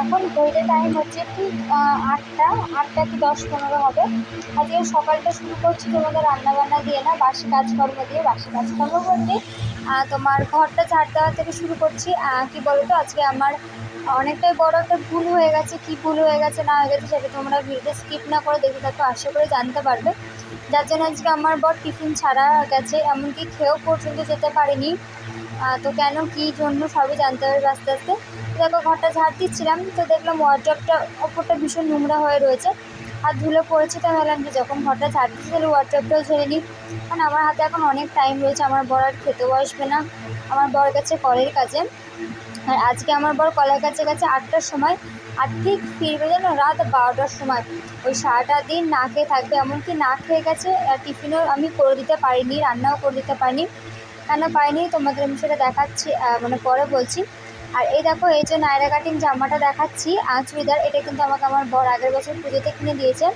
এখন ঘড়িতে টাইম হচ্ছে ঠিক আটটা আটটা কি দশ পনেরো হবে। আজকে সকালটা শুরু করছি তোমাদের রান্নাবান্না দিয়ে না বাসি কাজকর্ম দিয়ে বাসি কাজকর্ম আহ, তোমার ঘরটা ঝাড় দেওয়া থেকে শুরু করছি। কি বলো তো আজকে আমার অনেকটাই বড় একটা ভুল হয়ে গেছে কি ভুল হয়ে গেছে না হয়ে গেছে সেটা তোমরা ভিডিও স্কিপ না করে দেখে থাকো আশা করে জানতে পারবে। যার জন্য আজকে আমার বর টিফিন ছাড়া গেছে এমনকি খেয়েও পর্যন্ত যেতে পারেনি। তো কেন কী জন্য সবই জানতে পারবে আস্তে আস্তে। দেখো ঘরটা ঝাড় দিচ্ছিলাম তো দেখলাম ওয়ার্ড্রপটা ওপরটা ভীষণ নোংরা হয়ে রয়েছে। আর ধুলো পড়েছে, তো ভাবলাম যে যখন ঘরটা ঝাড় দিচ্ছি তাহলে ওয়ার্ড্রপটাও ঝেড়ে নিই। কারণ আমার হাতে এখন অনেক টাইম রয়েছে, আমার বর আর খেতেও আসবে না। আমার বর গেছে কলের কাছে আর আজকে আমার বর কলের কাছে গেছে আটটার সময়। আর ঠিক ফিরবে যেন রাত বারোটার সময়। ওই সারাটা দিন না খেয়ে থাকবে, এমনকি না খেয়ে গেছে টিফিনও আমি করে দিতে পারিনি, রান্নাও করে দিতে পারিনি। কেন পাইনি তোমাদের আমি সেটা দেখাচ্ছি মানে পরে বলছি। আর এই দেখো এই যে নায়রা কাটিং জামাটা দেখাচ্ছি আহ, চুড়িদার এটা কিন্তু আমাকে আমার বর আগের বছর পুজোতে কিনে দিয়েছে।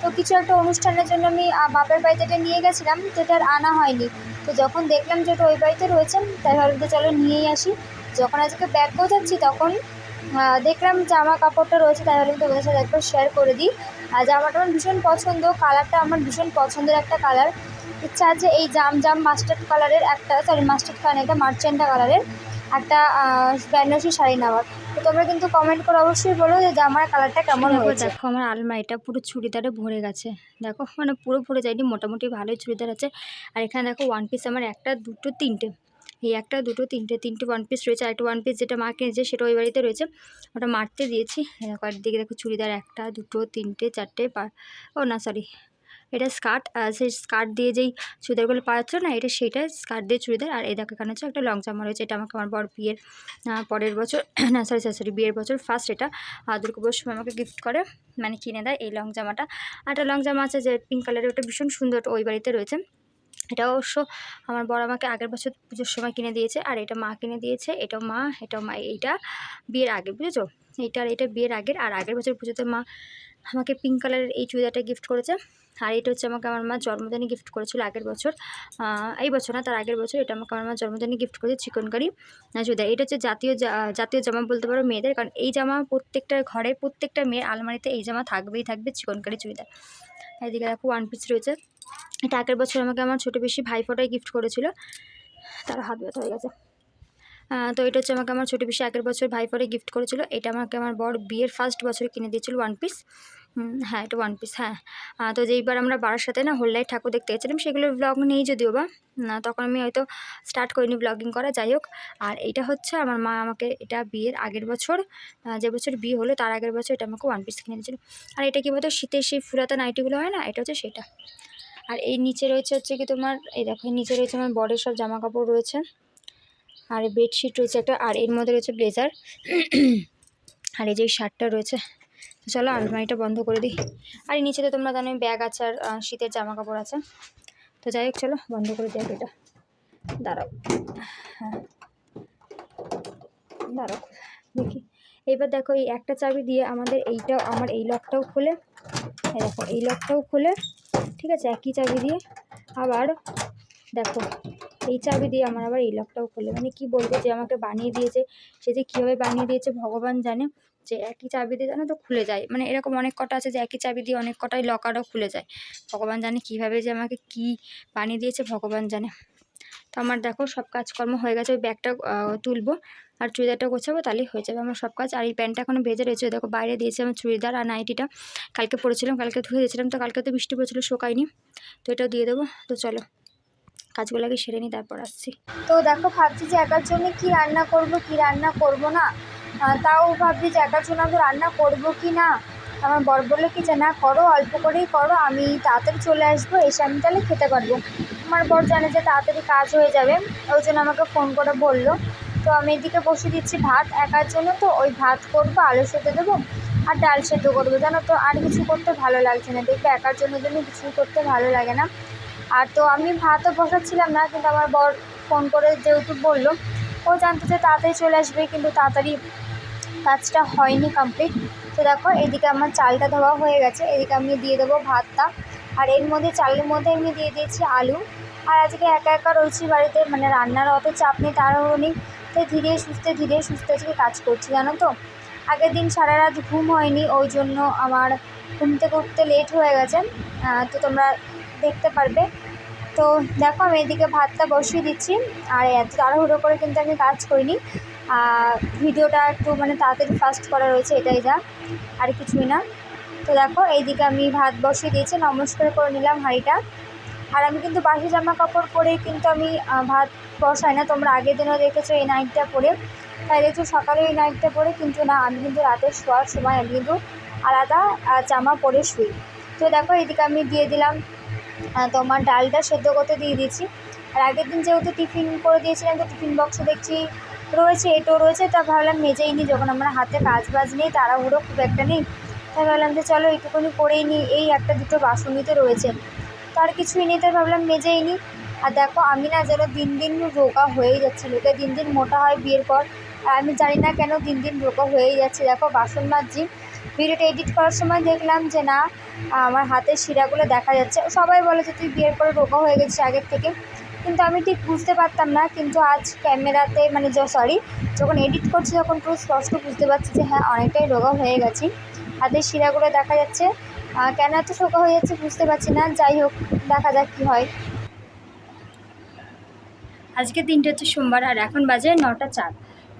তো কিছু একটা অনুষ্ঠানের জন্য আমি বাপের বাড়িতে এটা নিয়ে গেছিলাম যেটা আর আনা হয়নি। তো যখন দেখলাম যে ওই বাড়িতে রয়েছে তাই ভাবলাম চলো নিয়েই আসি। যখন আজকে ব্যাগ গোছাচ্ছি তখন দেখলাম জামা কাপড়টা রয়েছে তাই ভাবলাম তোমাদের সাথে একবার শেয়ার করে দিই। আর জামাটা আমার ভীষণ পছন্দ কালারটা আমার ভীষণ পছন্দের একটা কালার ইচ্ছা আছে এই জাম জাম মাস্টার্ড কালারের একটা সরি মাস্টার্ড কালার এটা মার্চেন্টা কালারের একটা বেনারসি শাড়ি নেওয়ার। তো তোমরা কিন্তু কমেন্ট করে অবশ্যই বলো যে জামার কালারটা কেমন হবে দেখো আমার আলমারিটা পুরো চুড়িদারে ভরে গেছে। দেখো মানে পুরো ভরে যায়নি মোটামুটি ভালোই চুড়িদার আছে। আর এখানে দেখো ওয়ান পিস আমার একটা দুটো তিনটে। এই একটা দুটো তিনটে তিনটে ওয়ান পিস রয়েছে। আর একটা ওয়ান পিস যেটা মা কিনেছে সেটা ওই বাড়িতে রয়েছে। ওটা মারতে দিয়েছি। এই দেখো আর দিকে দেখো চুড়িদার একটা দুটো তিনটে চারটে পা- ও না সরি এটা স্কার্ট আর সেই স্কার্ট দিয়ে যেই চুড়িদারগুলো পাওয়া যাচ্ছিল না, এটা সেটা স্কার্ট দিয়ে চুড়িদার। আর এই দেখো এখানে হচ্ছে একটা লং জামা রয়েছে, এটা আমাকে আমার বড় বিয়ের পরের বছর, না সরি সরি বিয়ের বছর ফার্স্ট এটা দুর্গাপুজোর সময় আমাকে গিফট করে মানে কিনে দেয় এই লং জামাটা। আর একটা লং জামা আছে যে পিঙ্ক কালারের ওটা ভীষণ সুন্দর, ওই বাড়িতে রয়েছে। এটা অবশ্য আমার বড় আমাকে আগের বছর পুজোর সময় কিনে দিয়েছে, আর এটা মা কিনে দিয়েছে, এটাও মা এটাও মা, এইটা বিয়ের আগে, বুঝেছ? এইটা আর এটা বিয়ের আগের, আর আগের বছর পুজোতে মা আমাকে পিঙ্ক কালারের এই চুড়িদারটা গিফট করেছে। আর এটা হচ্ছে আমাকে আমার মা জন্মদিনে গিফট করেছিল আগের বছর। এই বছর না, তার আগের বছর এটা আমাকে আমার মা জন্মদিনে গিফট করেছে চিকন কারি চুড়িদার এটা হচ্ছে জাতীয় জাতীয় জামা বলতে পারো মেয়েদের, কারণ এই জামা প্রত্যেকটা ঘরে প্রত্যেকটা মেয়ের আলমারিতে এই জামা থাকবেই থাকবে চিকন কারি চুড়িদার। এদিকে দেখো ওয়ান পিস রয়েছে। এটা আগের বছর আমাকে আমার ছোটো বেশি ভাইফোঁটাই গিফট করেছিল। তার হাত ব্যথা হয়ে গেছে। তো এটা হচ্ছে আমাকে আমার ছোটো বেশি আগের বছর ভাইফোঁটাই গিফট করেছিল। এটা আমাকে আমার বড় বিয়ের ফার্স্ট বছরে কিনে দিয়েছিল ওয়ান পিস হ্যাঁ এটা ওয়ান পিস হ্যাঁ। তো যেইবার আমরা সাথে না হোল্লাই ঠাকুর দেখতে গেছিলাম সেগুলোর ব্লগ নেই যদিও বা তখন আমি হয়তো স্টার্ট করিনি ব্লগিং করা, যাই হোক। আর এটা হচ্ছে আমার মা আমাকে এটা বিয়ের আগের বছর যে বছর বিয়ে হলো, তার আগের বছর এটা আমাকে ওয়ান পিস কিনে দিয়েছিল। আর এটা কী বলতো, শীতের সেই ফুলাতা নাইটিগুলো হয় না, এটা হচ্ছে সেটা। আর এই নিচে রয়েছে হচ্ছে কি তোমার, এই দেখো নিচে রয়েছে আমার বরের সব জামা কাপড় রয়েছে। আর বেডশিট রয়েছে একটা, আর এর মধ্যে রয়েছে ব্লেজার আর এই যে শার্টটা রয়েছে চলো আলমারিটা বন্ধ করে দিই। আর এই নিচে তো তোমরা জানো ব্যাগ আছে আর শীতের জামা কাপড় আছে। তো যাই হোক চলো বন্ধ করে দিই এটা দাঁড়াও। হ্যাঁ। দাঁড়াও দেখি। এইবার দেখো এই একটা চাবি দিয়ে আমাদের এইটা আমার এই লকটাও খুলে। দেখো এই লকটাও খুলে। ঠিক আছে একই চাবি দিয়ে। আবার দেখো এই চাবি দিয়ে আমার আবার এই লকটাও খুলে। মানে কি বলব যে আমাকে বানিয়ে দিয়েছে সে যে কীভাবে বানিয়ে দিয়েছে ভগবান জানে। যে একই চাবি দিয়ে জানো তো খুলে যায়। মানে এরকম অনেক কটা আছে যে একই চাবি দিয়ে অনেক কটাই লকারও খুলে যায়। ভগবান জানে কীভাবে যে আমাকে কি বানিয়ে দিয়েছে, ভগবান জানে। তো আমার দেখো সব কাজকর্ম হয়ে গেছে, ওই ব্যাগটা তুলবো আর চুড়িদারটা গোছাবো, তাহলেই হয়ে যাবে আমার সব কাজ। আর এই প্যান্টটা এখনও ভেজে রয়েছে, দেখো বাইরে দিয়েছে আমার চুড়িদার আর নাইটিটা। কালকে পরেছিলাম, কালকে ধুয়ে দিয়েছিলাম, তো কালকে তো বৃষ্টি পড়েছিল, শোকায়নি। তো এটাও দিয়ে দেবো, তো চলো কাজগুলো আগে সেরে নিই, তারপর আসছি। তো দেখো ভাবছি যে একার জন্য কি রান্না করব, কি রান্না করব না? তাও ভাবছি যে একার জন্য আমি রান্না করব কি না? আমার বর বলল কি যে, না, করো, অল্প করেই করো, আমি তাড়াতাড়ি চলে আসব, এসে আমি তাহলে খেতে পারব। আমার বর জানে যে তাড়াতাড়ি কাজ হয়ে যাবে, ওই জন্য আমাকে ফোন করে বলল। তো আমি এদিকে বসে দিচ্ছি ভাত, একার জন্য তো ওই ভাত করব, আলু সেদ্ধ দেবো আর ডাল সেদ্ধ করব। জানো তো, আর কিছু করতে ভালো লাগছে না। দেখবে একার জন্য জন্য কিছু করতে ভালো লাগে না। আর তো আমি ভাতও বসাচ্ছিলাম না, কিন্তু আমার বর ফোন করে যেহেতু বলল, ও জানতো যে তাড়াতাড়ি চলে আসবে, কিন্তু তাড়াতাড়ি কাজটা হয়নি কমপ্লিট তো দেখো, এদিকে আমার চালটা ধোয়া হয়ে গেছে। এদিকে আমি দিয়ে দেবো ভাতটা। আর এর মধ্যে, চালের মধ্যে আমি দিয়ে দিয়েছি আলু। আর আজকে একা একা রয়েছি বাড়িতে মানে রান্নার অত চাপ নেই, তাড়াহুড়ো নেই। তো ধীরে সুস্থে ধীরে সুস্থে আজকে কাজ করছি, জানো তো। আগের দিন সারা রাত ঘুম হয়নি, ওই জন্য আমার ঘুম থেকে উঠতে লেট হয়ে গেছে। তো তোমরা দেখতে পারবে। তো দেখো, আমি এদিকে ভাতটা বসিয়ে দিচ্ছি। আর এত তাড়াহুড়ো করে কিন্তু আমি কাজ করিনি। ভিডিওটা একটু মানে তাড়াতাড়ি ফাস্ট করা রয়েছে, এটাই যা, আর কিছুই না। তো দেখো, এইদিকে আমি ভাত বসিয়ে দিয়েছি, নমস্কার করে নিলাম হাঁড়িটা। আর আমি কিন্তু বাসি জামা কাপড় পরে কিন্তু আমি ভাত বসাই না, তোমরা আগের দিনও দেখেছ এই নাইটটা পরে। তাই দেখছ, সকালে এই নাইটটা পরে কিন্তু না, আমি কিন্তু রাতে শোয়ার সময় আমি কিন্তু আলাদা জামা পরে শুই। তো দেখো, এইদিকে আমি দিয়ে দিলাম তোমার ডালটা সেদ্ধ করতে দিয়ে দিয়েছি। আর আগের দিন যেহেতু টিফিন করে দিয়েছিলাম, তো টিফিন বক্সে দেখছি রয়েছে এটো রয়েছে। তা ভাবলাম মেজেই নিই যখন আমার হাতে কাজ বাজ নেই, তাড়াহুড়ো খুব একটা নেই, তাই ভাবলাম যে চলো এইটুকুনি করেই নিই এই একটা দুটো বাসনিতে রয়েছে। তো আর কিছুই নেই, তাই ভাবলাম মেজেই নিই আর দেখো, আমি না যেন দিন দিন রোগা হয়েই যাচ্ছে, লোকে দিন দিন মোটা হয় বিয়ের পর। আর আমি জানি না কেন দিন দিন রোগা হয়েই যাচ্ছে। দেখো, বাসন মাজছি, ভিডিওটা এডিট করার সময় দেখলাম যে না, আমার হাতের শিরাগুলো দেখা যাচ্ছে। সবাই বলে যে তুই বিয়ের পরে রোগা হয়ে গেছিস আগের থেকে। কিন্তু আমি ঠিক বুঝতে পারতাম না, কিন্তু আজ ক্যামেরাতে মানে সরি যখন এডিট করছি তখন পুরো স্পষ্ট বুঝতে পারছি যে হ্যাঁ অনেকটাই রোগা হয়ে গেছি। হাতের শিরাগুলো দেখা যাচ্ছে। কেন এত শোকা হয়ে যাচ্ছে বুঝতে পারছি না, যাই হোক, দেখা যাক কী হয়। আজকে দিনটা হচ্ছে সোমবার, আর এখন বাজে নটা চার।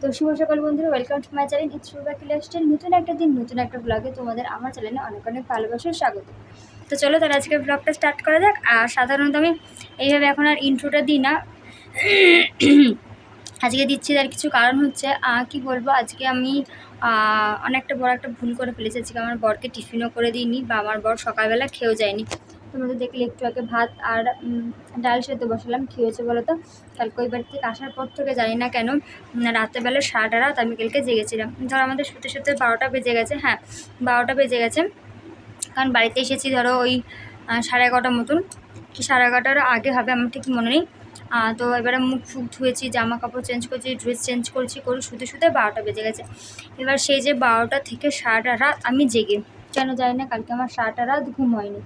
তো শুভ সকাল বন্ধুরা welcome to my channel it's Shubha কিলাস্টেন নতুন একটা দিন, নতুন একটা ব্লগে তোমাদের, আমার চ্যানেলে অনেক অনেক ভালোবাসার স্বাগত। তো চলো তাহলে আজকে ব্লগটা স্টার্ট করা যাক। আর সাধারণত আমি এইভাবে এখন আর ইন্ট্রোটা দিই না। আজকে দিচ্ছি তার কিছু কারণ হচ্ছে কি বলব? আজকে আমি অনেকটা বড় একটা ভুল করে ফেলেছি। আজকে আমার বরকে টিফিনও করে দিইনি বা আমার বর সকালবেলা খেয়েও যায়নি। তোমরা তো দেখলে একটু আগে ভাত আর ডাল সেদ্ধ বসালাম, কী হয়েছে বলো তো? কালকে ওই বাড়ি থেকে আসার পর থেকে জানি না কেন রাত্রেবেলা সারাটা রাত আমি কালকে জেগেছিলাম। ধরো আমাদের শুতে শুতে বারোটা বেজে গেছে হ্যাঁ বারোটা বেজে গেছে। কারণ বাড়িতে এসেছি ধরো ওই সাড়ে এগারোটার মতন। কি সাড়ে এগারোটার আগে হবে আমার ঠিক মনে নেই। তো এবারে মুখ ফুক ধুয়েছি, জামা কাপড় চেঞ্জ করছি ড্রেস চেঞ্জ করছি, করে শুতে শুতে বারোটা বেজে গেছে। এবার সেই যে বারোটা থেকে সারাটা রাত আমি জেগে। কেন জানি না, কালকে আমার সারাটা রাত ঘুম হয়নি।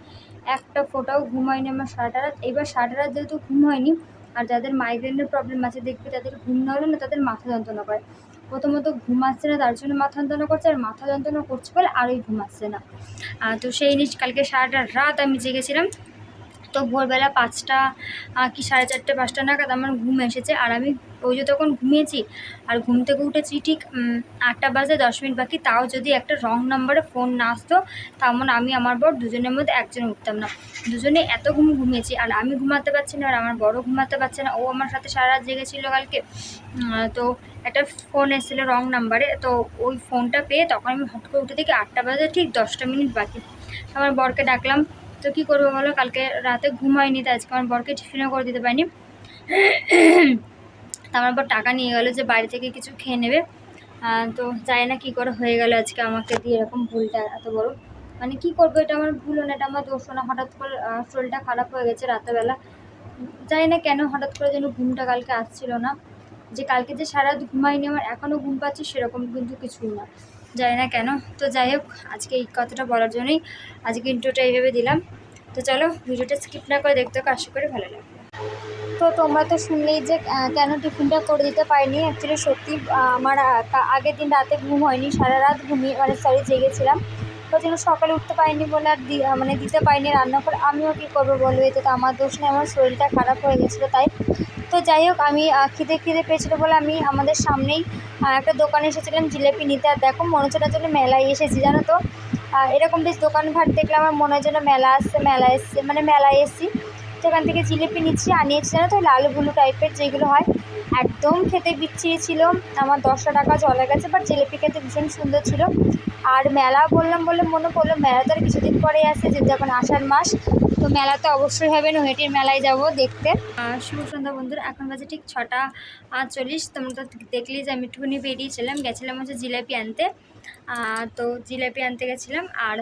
একটা ফোটাও ঘুম হয়নি আমার সারাটা রাত। এবার সারাটা রাত যেহেতু ঘুম হয়নি, আর যাদের মাইগ্রেনের প্রবলেম আছে, দেখবে তাদের ঘুম না হলে না তাদের মাথা যন্ত্রণা করে। প্রথমত ঘুম আসছে না, তার জন্য মাথা যন্ত্রণা করছে আর মাথা যন্ত্রণা করছে বলে আরোই ঘুমাচ্ছে না। তো সেই জিনিস কালকে সারাটা রাত আমি জেগেছিলাম। তো ভোরবেলা পাঁচটা কি সাড়ে চারটে, পাঁচটা নাগাদ আমার ঘুম এসেছে। আর আমি ওই যে তখন ঘুমিয়েছি, আর ঘুম থেকে উঠেছি ঠিক আটটা বাজে, দশ মিনিট বাকি। তাও যদি একটা রং নাম্বারে ফোন না আসতো তেমন আমি আমার বর দুজনের মধ্যে একজন উঠতাম না। দুজনে এত ঘুম ঘুমিয়েছি, আর আমি ঘুমাতে পারছি না, আর আমার বড় ঘুমাতে পারছে না। ও আমার সাথে সারা রাত জেগেছিল কালকে। তো একটা ফোন এসেছিল রং নাম্বারে, তো ওই ফোনটা পেয়ে তখন আমি হট করে উঠে দেখি আটটা বাজে, ঠিক দশটা মিনিট বাকি। আমার বরকে ডাকলাম তো কী করব বলো? কালকে রাতে ঘুম হয়নি তাই আজকে আমার বরকে টিফিনও করে দিতে পারিনি। তা আমার বর টাকা নিয়ে গেলো যে বাড়ি থেকে কিছু খেয়ে নেবে। তো জানি না কী করে হয়ে গেল আজকে আমাকে দিয়ে এরকম ভুলটা এত বড়। মানে কী করব, এটা আমার ভুল না, এটা আমার দোষ না। হঠাৎ করে শরীরটা খারাপ হয়ে গেছে রাতেবেলা। জানি না কেন হঠাৎ করে যেন ঘুমটা কালকে আসছিল না। যে কালকে যে সারা ঘুমাইনি, আমার এখনও ঘুম পাচ্ছি সেরকম কিন্তু কিছুই না। জানি না কেন। তো যাই হোক, আজকে এই কথাটা বলার জন্যই আজকে ইন্ট্রোটা এইভাবে দিলাম। তো চলো, ভিডিওটা স্কিপ না করে দেখতে আশা করি ভালো লাগবে। তো তোমরা তো শুনলেই যে কেন টিফিনটা করে দিতে পারিনি? অ্যাকচুয়ালি সত্যি আমার আগের দিন রাতে ঘুম হয়নি, সারা রাত ঘুমিয়ে মানে সরি জেগেছিলাম। ওই জন্য সকালে উঠতে পারিনি বলে আর মানে দিতে পারিনি রান্না করে, আমিও কী করব বলো? এতে তো আমার দোষ নেই, আমার শরীরটা খারাপ হয়ে গেছিল, তাই তো যাই হোক, আমি খিদে খিদে পেয়েছিলো বলে আমি আমাদের সামনেই একটা দোকানে এসেছিলাম জিলেপি নিতে। আর দেখো, মনে হচ্ছে যেন মেলায় এসেছি, জানো তো? এরকম বেশ দোকানঘাট দেখলে আমার মনে হয় যেন মেলা আসছে, মেলা এসছে মানে মেলায় এসছি। সেখান থেকে জিলিপি নিচ্ছি আনিয়েছি জানো তো লাল ব্লু টাইপের যেগুলো হয়। একদম খেতে বিচ্ছিরি ছিল। আমার দশটা টাকা চলে গেছে বাট জিলিপি খেতে ভীষণ সুন্দর ছিল। আর মেলা বললাম বলে মনে পড়ল, মেলা তো আর কিছুদিন পরেই আসে যে যখন আষাঢ় মাস, তো মেলা তো অবশ্যই হবে, নৈহাটির মেলায় যাব দেখতে। শুভ সন্ধ্যা বন্ধুরা, এখন বাজে ঠিক ছটা চল্লিশ তোমরা তো দেখলি যে আমি একটুখানি বেরিয়েছিলাম, গেছিলাম হচ্ছে জিলাপি আনতে। তো জিলাপি আনতে গেছিলাম, আর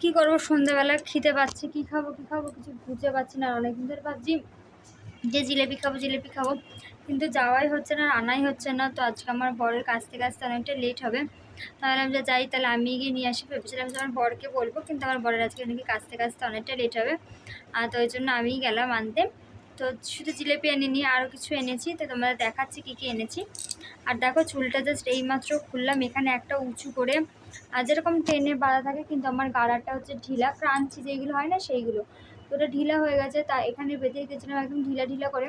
কি করব, সন্ধ্যাবেলা খিদে পাচ্ছে, কি খাব কি খাব, কিছু বুঝতে পারছি না, আর অনেকদিন ধরে ভাবছি যে জিলেপি খাব জিলেপি খাব। কিন্তু যাওয়াই হচ্ছে না, আনাই হচ্ছে না। তো আজকে আমার বরের কাছ থেকে আসতে অনেকটা লেট হবে। তাহলে আমি যে যাই, তাহলে আমি গিয়ে নিয়ে আসি। ভেবেছিলাম যে আমার বরকে বলব, কিন্তু আমার বরের আজকে নাকি কাছ থেকে আসতে অনেকটা লেট হবে। আর তো ওই জন্য আমিই গেলাম আনতে। তো শুধু জিলেপি এনে নিয়ে আরও কিছু এনেছি। তো তোমরা দেখাচ্ছি কী কী এনেছি। আর দেখো, চুলটা জাস্ট এইমাত্র খুললাম। এখানে একটা উঁচু করে, আর যেরকম ট্রেনে বাঁধা থাকে, কিন্তু আমার গাড়াটা হচ্ছে ঢিলা। ক্রাঞ্চি যেগুলো হয় না, সেইগুলো। তো ওটা ঢিলা হয়ে গেছে, তা এখানে বেঁধে রেখেছিলাম একদম ঢিলা ঢিলা করে।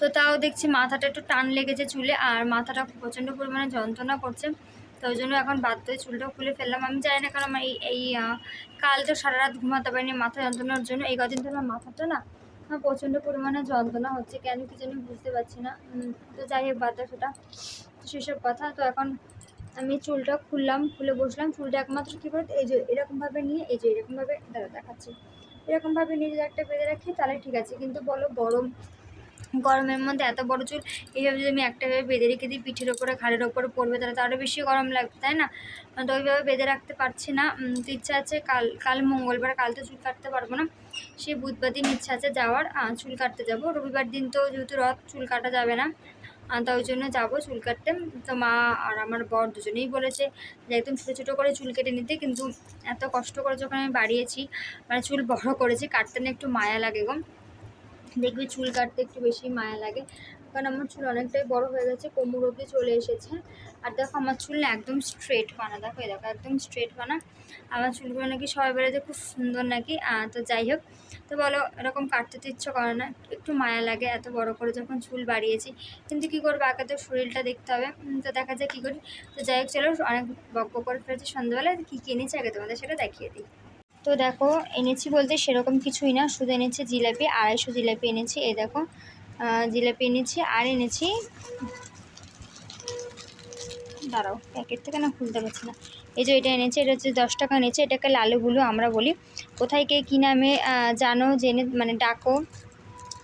তো তাও দেখছি মাথাটা একটু টান লেগেছে চুলে, আর মাথাটা প্রচণ্ড পরিমাণে যন্ত্রণা করছে। তো ওই জন্য এখন বাধ্য হয়ে চুলটা খুলে ফেললাম। আমি জানি না কারণ আমার এই এই কাল তো সারা রাত ঘুমাতে পারিনি মাথা যন্ত্রণার জন্য। এই কদিন তো আমার মাথাটা না, আমার প্রচণ্ড পরিমাণে যন্ত্রণা হচ্ছে, কেন কি জানি বুঝতে পারছি না। তো যাই হোক বাদ সেটা। সেসব কথা, তো এখন আমি চুলটা খুললাম, খুলে বসলাম, চুলটা একমাত্র কী করে এই যে এরকমভাবে নিয়ে, এই যে এরকমভাবে, দাঁড়া দেখাচ্ছি। এরকমভাবে যদি একটা বেঁধে রাখি, তাহলে ঠিক আছে। কিন্তু বলো, গরম, গরমের মধ্যে এত বড় চুল, এইভাবে যদি আমি একটাভাবে বেঁধে রেখে দিই, পিঠের ওপরে, ঘাড়ের ওপরে পড়বে, তাহলে তো আরও বেশি গরম লাগবে, তাই না? তো ওইভাবে বেঁধে রাখতে পারছি না। তো ইচ্ছা আছে কাল কাল মঙ্গলবার, কাল তো চুল কাটতে পারব না। সে বুধবার দিন ইচ্ছা আছে যাওয়ার চুল কাটতে যাব। রবিবার দিন তো যেহেতু রথ, চুল কাটা যাবে না। তো ওই জন্য যাব চুল কাটতে। তো মা আর আমার বর দুজনেই বলেছে যে একদম ছোটো ছোটো করে চুল কেটে নিতে, কিন্তু এত কষ্ট করে যখন আমি বাড়িয়েছি মানে চুল বড় করেছি, কাটতে না একটু মায়া লাগে গো। দেখবি চুল কাটতে একটু বেশি মায়া লাগে। কারণ আমার চুল অনেকটাই বড় হয়ে গেছে, কোমর অবধি চলে এসেছে। আর দেখো, আমার চুল না একদম স্ট্রেট বানা। দেখো, এই দেখো, একদম স্ট্রেট বানা। আমার চুলগুলো নাকি সবাই বেড়েছে খুব সুন্দর নাকি? তো যাই হোক, তো বলো, এরকম কাটতে তো ইচ্ছে করে না? একটু মায়া লাগে এত বড় করে যখন চুল বাড়িয়েছি। কিন্তু কী করব, আগে তো শরীরটা দেখতে হবে। তো দেখা যায় কী করি। তো যাই হোক, চলো, অনেক বক বক করে ফেলেছি সন্ধ্যাবেলা। কী কী এনেছি আগে তোমাদের সেটা দেখিয়ে দিই। তো দেখো, এনেছি বলতে সেরকম কিছুই না। শুধু এনেছি জিলাপি, আড়াইশো জিলাপি এনেছি। এই দেখো জিলাপি এনেছি আর এনেছি। দাঁড়াও, প্যাকেট থেকে না খুলতে পারছি না। এই যে এটা এনেছি, এটা হচ্ছে দশ টাকা এনেছে, এটাকে লালু গুলো আমরা বলি। কোথায় কে কী নামে জানো, জেনে মানে ডাকো।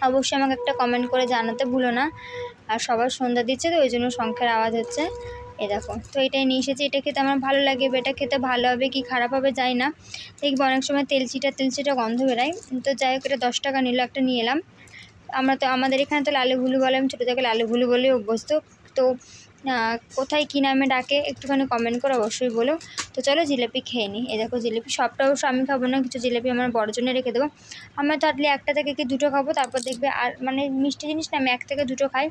অবশ্যই আমাকে একটা কমেন্ট করে জানাতে ভুলো না। আর সবার সন্ধ্যা দিচ্ছে তো, ওই জন্য শঙ্খের আওয়াজ হচ্ছে। এ দেখো, তো এটাই নিয়ে এসেছি, এটা খেতে আমার ভালো লাগে এটা খেতে ভালো হবে কি খারাপ হবে যাই না। দেখব অনেক সময় তেলচিটা তেলচিটা গন্ধ বেরায়। তো যাই হোক, এটা দশ টাকা নিল, একটা নিয়ে এলাম। আমরা তো, আমাদের এখানে তো লালু ভুলু বলে, আমি ছোটো থেকে লালু ভুলু বলে অভ্যস্ত। তো কোথায় কী নামে ডাকে একটুখানি কমেন্ট করে অবশ্যই বলো। তো চলো জিলিপি খেয়ে নিই এ দেখো জিলেপি, সবটা অবশ্য আমি খাব না, কিছু জিলেপি আমার বড় জন্য রেখে দেবো। আমরা তো আটলি একটা থেকে কি দুটো খাব, তারপর দেখবে আর মানে মিষ্টি জিনিস না, আমি এক থেকে দুটো খাই,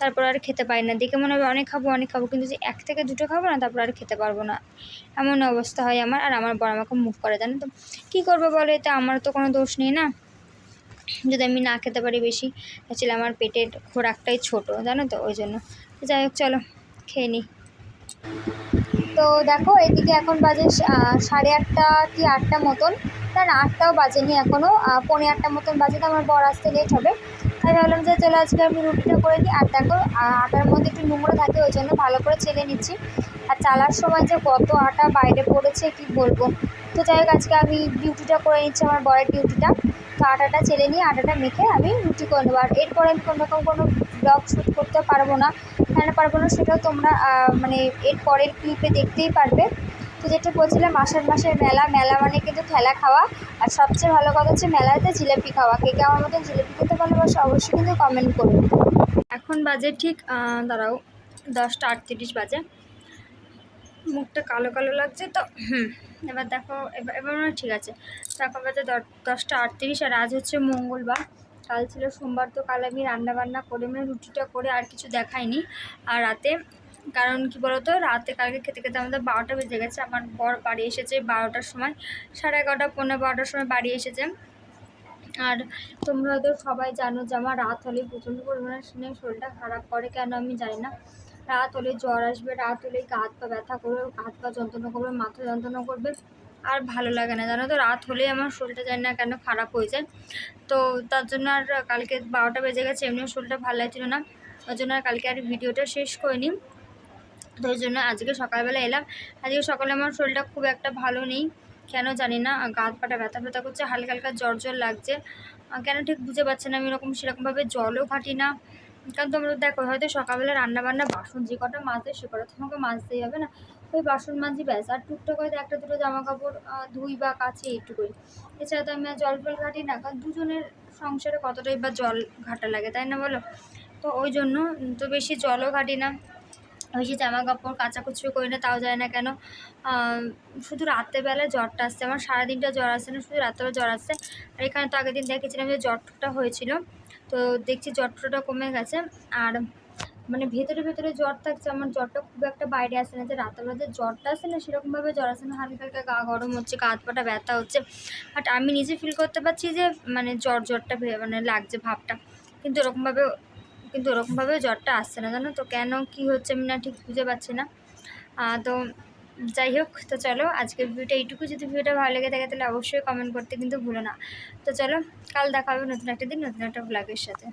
তারপর আর খেতে পারি না। দেখে মনে হবে অনেক খাব অনেক খাব, কিন্তু যে এক থেকে দুটো খাব না, তারপর আর খেতে পারব না। এমন অবস্থা হয় আমার, আর আমার বড় আমাকে মুখ করে জানো তো কী করব বলো, এতে আমার তো কোনো দোষ নেই না। যদি আমি না খেতে পারি বেশি অ্যাকচুয়ালি আমার পেটের খোরাকটাই ছোট, জানো তো? ওই জন্য। যাই হোক, চলো, খেয়ে নিই। তো দেখো, এদিকে এখন বাজে সাড়ে আটটা কি আটটা মতন? না না, আটটাও বাজেনি এখনও পৌনে আটটা মতন বাজে, তো আমার বর আসতে লেট হবে। তাই ভাবলাম যে চলো আজকে আমি রুটিটা করে দিই আর দেখো আটার মধ্যে একটু নোংরা থাকে, ওই জন্য ভালো করে ছেলে নিচ্ছি। আর চালার সময় যে কত আটা বাইরে পড়েছে কি বলব? তো যাই হোক, আজকে আমি ডিউটিটা করে নিচ্ছি, আমার বরের ডিউটিটা তো আটাটা ছেলে নিয়ে আটাটা মেখে আমি রুটি করে নেব। আর এরপরে আমি কোনো রকম কোনো ব্লগ শ্যুট করতে পারব না। কেন পারব না সেটাও তোমরা মানে এর পরের ক্লিপে দেখতেই পারবে। তো যেটা বলছিলাম, আষাঢ় মাসের মেলা মেলা মানে কিন্তু খেলা খাওয়া। আর সবচেয়ে ভালো কথা হচ্ছে মেলাতে জিলিপি খাওয়া। কে কে আমার মতন জিলিপি খেতে ভালোবাসে অবশ্যই কিন্তু কমেন্ট করবে। এখন বাজে ঠিক দাঁড়াও, দশটা আটত্রিশ বাজে। মুখটা কালো কালো লাগছে তো। হুম। এবার দেখো এবার এবার মনে ঠিক আছে। তো এখন বাজে দশটা আটত্রিশ আর আজ হচ্ছে মঙ্গলবার। কাল ছিল সোমবার তো কাল আমি রান্নাবান্না করে মানে রুটিটা করে আর কিছু দেখাইনি। আর রাতে কারণ কি বলতো রাতে কালকে খেতে খেতে আমাদের বারোটা বেজে গেছে। আমার বর বাড়ি এসেছে বারোটার সময় সাড়ে এগারোটা পনেরো বারোটার সময় বাড়ি এসেছে। আর তোমরা হয়তো সবাই জানো যে আমার রাত হলেই প্রচণ্ড পরিমাণে শুনে শরীরটা খারাপ করে কেন আমি জানি না। রাত হলে জ্বর আসবে, রাত হলেই হাত পা ব্যথা করবে, হাত পা যন্ত্রণা করবে, মাথা যন্ত্রণা করবে, আর ভালো লাগে না। জানো তো, রাত হলেই আমার শরীরটা জানি না কেন খারাপ হয়ে যায়। তো তার জন্য আর কালকে বারোটা বেজে গেছে, এমনিও শরীরটা ভালো লাগছিল না। ওই জন্য আর কালকে আর ভিডিওটা শেষ করিনি। তো ওই জন্য আজকে সকালবেলা এলাম। আজকে সকালে আমার শরীরটা খুব একটা ভালো নেই। কেন জানি না, গা হাত পাটা ব্যথা ব্যথা করছে, হালকা হালকা জ্বর জ্বর লাগছে। কেন ঠিক বুঝে পাচ্ছে না আমি এরকম, সেরকমভাবে জলও ঘাটি না। কারণ তোমরা দেখো, হয়তো সকালবেলা রান্না বান্না বাসন যে কটা মাজতে সে কটা তোমাকে মাজতেই হবে না। ওই বাসন মাজি ব্যাস। আর টুকটাক হয়তো একটা দুটো জামা কাপড় ধুই বা কাছে এইটুকুই। এছাড়া তো আমি আর জল ফল ঘাটি না, কারণ দুজনের সংসারে কতটাই বা জল ঘাটা লাগে, তাই না বলো? তো ওই জন্য তো বেশি জলও ঘাটি না। বেশি জামা কাপড় কাচাকুচি করি না, তাও যায় না কেন? শুধু রাত্রেবেলায় জ্বরটা আসছে। আমার সারাদিনটা জ্বর আসছে না, শুধু রাত্রেবেলা জ্বর আসছে। আর এখানে তো আগের দিন দেখেছিলাম যে জ্বরটা হয়েছিল। তো দেখছি জ্বরটা কমে গেছে। আর মানে ভেতরে ভেতরে জ্বর থাকছে, আমার জ্বরটা খুব একটা বাইরে আসে না। যে রাতেরবেলা যে জ্বরটা আসে না, সেরকমভাবে জ্বর আসে না। হালকা হালকা গা গরম হচ্ছে, গা পাটা ব্যথা হচ্ছে। বাট আমি নিজে ফিল করতে পারছি যে মানে জ্বর, জ্বরটা মানে লাগছে ভাবটা। কিন্তু ওরকমভাবে কিন্তু ওরকমভাবে জ্বরটা আসছে না, জানো তো? কেন, কি হচ্ছে আমি না ঠিক বুঝে পাচ্ছি না। তো যাই হোক, তো চলো আজকের ভিডিওটা এইটুকু। যদি ভিডিওটা ভালো লেগে থাকে তাহলে অবশ্যই কমেন্ট করতে কিন্তু ভুলো না। তো চলো, কাল দেখা হবে নতুন একটা দিন, নতুন একটা ব্লগের সাথে।